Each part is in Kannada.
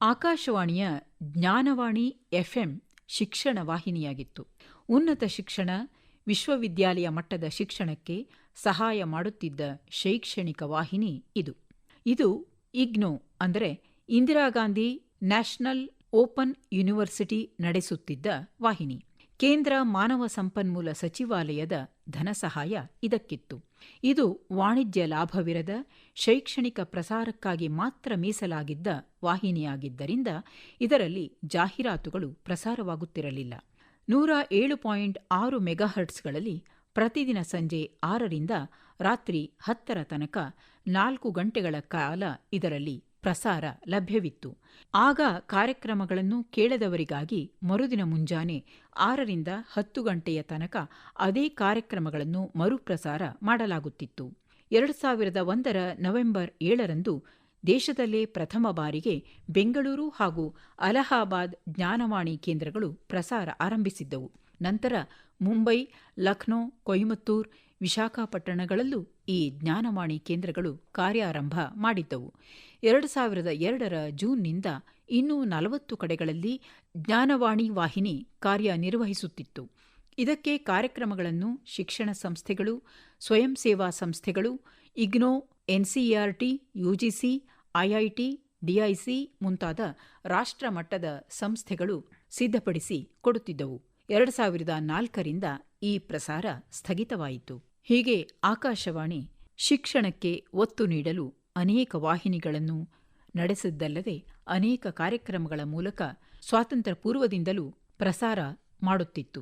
ಆಕಾಶವಾಣಿಯ ಜ್ಞಾನವಾಣಿ ಎಫ್ಎಂ ಶಿಕ್ಷಣ ವಾಹಿನಿಯಾಗಿತ್ತು. ಉನ್ನತ ಶಿಕ್ಷಣ ವಿಶ್ವವಿದ್ಯಾಲಯ ಮಟ್ಟದ ಶಿಕ್ಷಣಕ್ಕೆ ಸಹಾಯ ಮಾಡುತ್ತಿದ್ದ ಶೈಕ್ಷಣಿಕ ವಾಹಿನಿ ಇದು. ಇದು ಇಗ್ನೋ ಅಂದರೆ Indira Gandhi national open university ನಡೆಸುತ್ತಿದ್ದ ವಾಹಿನಿ. ಕೇಂದ್ರ ಮಾನವ ಸಂಪನ್ಮೂಲ ಸಚಿವಾಲಯದ ಧನಸಹಾಯ ಇದಕ್ಕಿತ್ತು. ಇದು ವಾಣಿಜ್ಯ ಲಾಭವಿರದ, ಶೈಕ್ಷಣಿಕ ಪ್ರಸಾರಕ್ಕಾಗಿ ಮಾತ್ರ ಮೀಸಲಾಗಿದ್ದ ವಾಹಿನಿಯಾಗಿದ್ದರಿಂದ ಇದರಲ್ಲಿ ಜಾಹೀರಾತುಗಳು ಪ್ರಸಾರವಾಗುತ್ತಿರಲಿಲ್ಲ. ನೂರ ಏಳು ಪಾಯಿಂಟ್ ಆರು ಮೆಗಾಹರ್ಟ್ಸ್ಗಳಲ್ಲಿ ಪ್ರತಿದಿನ ಸಂಜೆ ಆರರಿಂದ ರಾತ್ರಿ ಹತ್ತರ ತನಕ ನಾಲ್ಕು ಗಂಟೆಗಳ ಕಾಲ ಇದರಲ್ಲಿ ಪ್ರಸಾರ ಲಭ್ಯವಿತ್ತು. ಆಗ ಕಾರ್ಯಕ್ರಮಗಳನ್ನು ಕೇಳದವರಿಗಾಗಿ ಮರುದಿನ ಮುಂಜಾನೆ ಆರರಿಂದ ಹತ್ತು ಗಂಟೆಯ ತನಕ ಅದೇ ಕಾರ್ಯಕ್ರಮಗಳನ್ನು ಮರುಪ್ರಸಾರ ಮಾಡಲಾಗುತ್ತಿತ್ತು. ಎರಡು ಸಾವಿರದ ಒಂದರ ನವೆಂಬರ್ ಏಳರಂದು ದೇಶದಲ್ಲೇ ಪ್ರಥಮ ಬಾರಿಗೆ ಬೆಂಗಳೂರು ಹಾಗೂ ಅಲಹಾಬಾದ್ ಜ್ಞಾನವಾಣಿ ಕೇಂದ್ರಗಳು ಪ್ರಸಾರ ಆರಂಭಿಸಿದ್ದವು. ನಂತರ ಮುಂಬೈ ಲಕ್ನೋ ಕೊಯಮತ್ತೂರ್ ವಿಶಾಖಪಟ್ಟಣಗಳಲ್ಲೂ ಈ ಜ್ಞಾನವಾಣಿ ಕೇಂದ್ರಗಳು ಕಾರ್ಯಾರಂಭ ಮಾಡಿದ್ದವು. ಎರಡು ಸಾವಿರದ ಎರಡರ ಜೂನ್ನಿಂದ ಇನ್ನೂ ನಲವತ್ತು ಕಡೆಗಳಲ್ಲಿ ಜ್ಞಾನವಾಣಿ ವಾಹಿನಿ ಕಾರ್ಯನಿರ್ವಹಿಸುತ್ತಿತ್ತು. ಇದಕ್ಕೆ ಕಾರ್ಯಕ್ರಮಗಳನ್ನು ಶಿಕ್ಷಣ ಸಂಸ್ಥೆಗಳು, ಸ್ವಯಂ ಸೇವಾ ಸಂಸ್ಥೆಗಳು, IGNOU, NCERT, UGC, IIT, DIC ಮುಂತಾದ ರಾಷ್ಟ್ರಮಟ್ಟದ ಸಂಸ್ಥೆಗಳು ಸಿದ್ಧಪಡಿಸಿ ಕೊಡುತ್ತಿದ್ದವು. ಎರಡು ಸಾವಿರದ ನಾಲ್ಕರಿಂದ ಈ ಪ್ರಸಾರ ಸ್ಥಗಿತವಾಯಿತು. ಹೀಗೆ ಆಕಾಶವಾಣಿ ಶಿಕ್ಷಣಕ್ಕೆ ಒತ್ತು ನೀಡಲು ಅನೇಕ ವಾಹಿನಿಗಳನ್ನು ನಡೆಸಿದ್ದಲ್ಲದೆ ಅನೇಕ ಕಾರ್ಯಕ್ರಮಗಳ ಮೂಲಕ ಸ್ವಾತಂತ್ರ್ಯ ಪೂರ್ವದಿಂದಲೂ ಪ್ರಸಾರ ಮಾಡುತ್ತಿತ್ತು.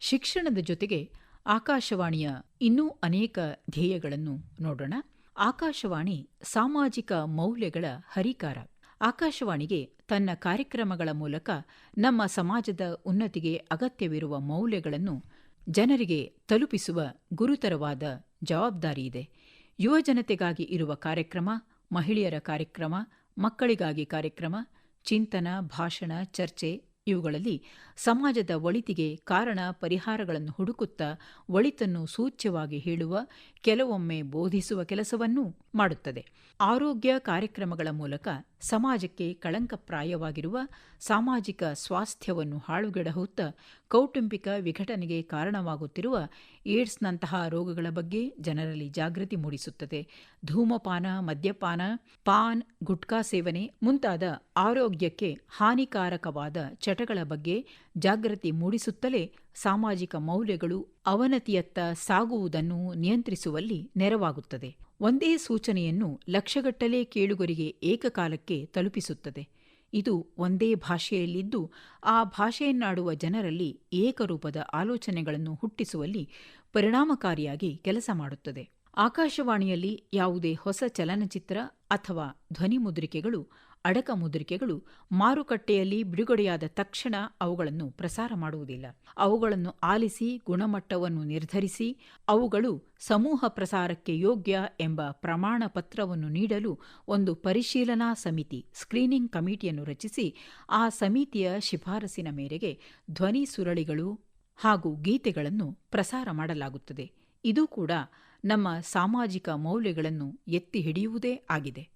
ಶಿಕ್ಷಣದ ಜೊತೆಗೆ ಆಕಾಶವಾಣಿಯ ಇನ್ನೂ ಅನೇಕ ಧ್ಯೇಯಗಳನ್ನು ನೋಡೋಣ. ಆಕಾಶವಾಣಿ ಸಾಮಾಜಿಕ ಮೌಲ್ಯಗಳ ಹರಿಕಾರ. ಆಕಾಶವಾಣಿಗೆ ತನ್ನ ಕಾರ್ಯಕ್ರಮಗಳ ಮೂಲಕ ನಮ್ಮ ಸಮಾಜದ ಉನ್ನತಿಗೆ ಅಗತ್ಯವಿರುವ ಮೌಲ್ಯಗಳನ್ನು ಜನರಿಗೆ ತಲುಪಿಸುವ ಗುರುತರವಾದ ಜವಾಬ್ದಾರಿಯಿದೆ ಯುವಜನತೆಗಾಗಿ ಇರುವ ಕಾರ್ಯಕ್ರಮ, ಮಹಿಳೆಯರ ಕಾರ್ಯಕ್ರಮ, ಮಕ್ಕಳಿಗಾಗಿ ಕಾರ್ಯಕ್ರಮ, ಚಿಂತನ, ಭಾಷಣ, ಚರ್ಚೆ ಇವುಗಳಲ್ಲಿ ಸಮಾಜದ ಒಳಿತಿಗೆ ಕಾರಣ ಪರಿಹಾರಗಳನ್ನು ಹುಡುಕುತ್ತಾ ಒಳಿತನ್ನು ಸೂಚ್ಯವಾಗಿ ಹೇಳುವ, ಕೆಲವೊಮ್ಮೆ ಬೋಧಿಸುವ ಕೆಲಸವನ್ನೂ ಮಾಡುತ್ತದೆ. ಆರೋಗ್ಯ ಕಾರ್ಯಕ್ರಮಗಳ ಮೂಲಕ ಸಮಾಜಕ್ಕೆ ಕಳಂಕಪ್ರಾಯವಾಗಿರುವ ಸಾಮಾಜಿಕ ಸ್ವಾಸ್ಥ್ಯವನ್ನು ಹಾಳುಗೆಡಹುತ್ತ ಕೌಟುಂಬಿಕ ವಿಘಟನೆಗೆ ಕಾರಣವಾಗುತ್ತಿರುವ ಏಡ್ಸ್ನಂತಹ ರೋಗಗಳ ಬಗ್ಗೆ ಜನರಲ್ಲಿ ಜಾಗೃತಿ ಮೂಡಿಸುತ್ತದೆ. ಧೂಮಪಾನ, ಮದ್ಯಪಾನ, ಪಾನ್, ಗುಟ್ಕಾ ಸೇವನೆ ಮುಂತಾದ ಆರೋಗ್ಯಕ್ಕೆ ಹಾನಿಕಾರಕವಾದ ಚಟಗಳ ಬಗ್ಗೆ ಜಾಗೃತಿ ಮೂಡಿಸುತ್ತಲೇ ಸಾಮಾಜಿಕ ಮೌಲ್ಯಗಳು ಅವನತಿಯತ್ತ ಸಾಗುವುದನ್ನು ನಿಯಂತ್ರಿಸುವಲ್ಲಿ ನೆರವಾಗುತ್ತದೆ. ಒಂದೇ ಸೂಚನೆಯನ್ನು ಲಕ್ಷಗಟ್ಟಲೆ ಕೇಳುಗರಿಗೆ ಏಕಕಾಲಕ್ಕೆ ತಲುಪಿಸುತ್ತದೆ. ಇದು ಒಂದೇ ಭಾಷೆಯಲ್ಲಿದ್ದು, ಆ ಭಾಷೆಯನ್ನಾಡುವ ಜನರಲ್ಲಿ ಏಕರೂಪದ ಆಲೋಚನೆಗಳನ್ನು ಹುಟ್ಟಿಸುವಲ್ಲಿ ಪರಿಣಾಮಕಾರಿಯಾಗಿ ಕೆಲಸ ಮಾಡುತ್ತದೆ. ಆಕಾಶವಾಣಿಯಲ್ಲಿ ಯಾವುದೇ ಹೊಸ ಚಲನಚಿತ್ರ ಅಥವಾ ಧ್ವನಿ ಮುದ್ರಿಕೆಗಳು ಅಡಕ ಮುದ್ರಿಕೆಗಳು ಮಾರುಕಟ್ಟೆಯಲ್ಲಿ ಬಿಡುಗಡೆಯಾದ ತಕ್ಷಣ ಅವುಗಳನ್ನು ಪ್ರಸಾರ ಮಾಡುವುದಿಲ್ಲ. ಅವುಗಳನ್ನು ಆಲಿಸಿ, ಗುಣಮಟ್ಟವನ್ನು ನಿರ್ಧರಿಸಿ, ಅವುಗಳು ಸಮೂಹ ಪ್ರಸಾರಕ್ಕೆ ಯೋಗ್ಯ ಎಂಬ ಪ್ರಮಾಣ ಪತ್ರವನ್ನು ನೀಡಲು ಒಂದು ಪರಿಶೀಲನಾ ಸಮಿತಿ ಸ್ಕ್ರೀನಿಂಗ್ ಕಮಿಟಿಯನ್ನು ರಚಿಸಿ, ಆ ಸಮಿತಿಯ ಶಿಫಾರಸಿನ ಮೇರೆಗೆ ಧ್ವನಿ ಸುರಳಿಗಳು ಹಾಗೂ ಗೀತೆಗಳನ್ನು ಪ್ರಸಾರ ಮಾಡಲಾಗುತ್ತದೆ. ಇದು ಕೂಡ ನಮ್ಮ ಸಾಮಾಜಿಕ ಮೌಲ್ಯಗಳನ್ನು ಎತ್ತಿ ಹಿಡಿಯುವುದೇ ಆಗಿದೆ.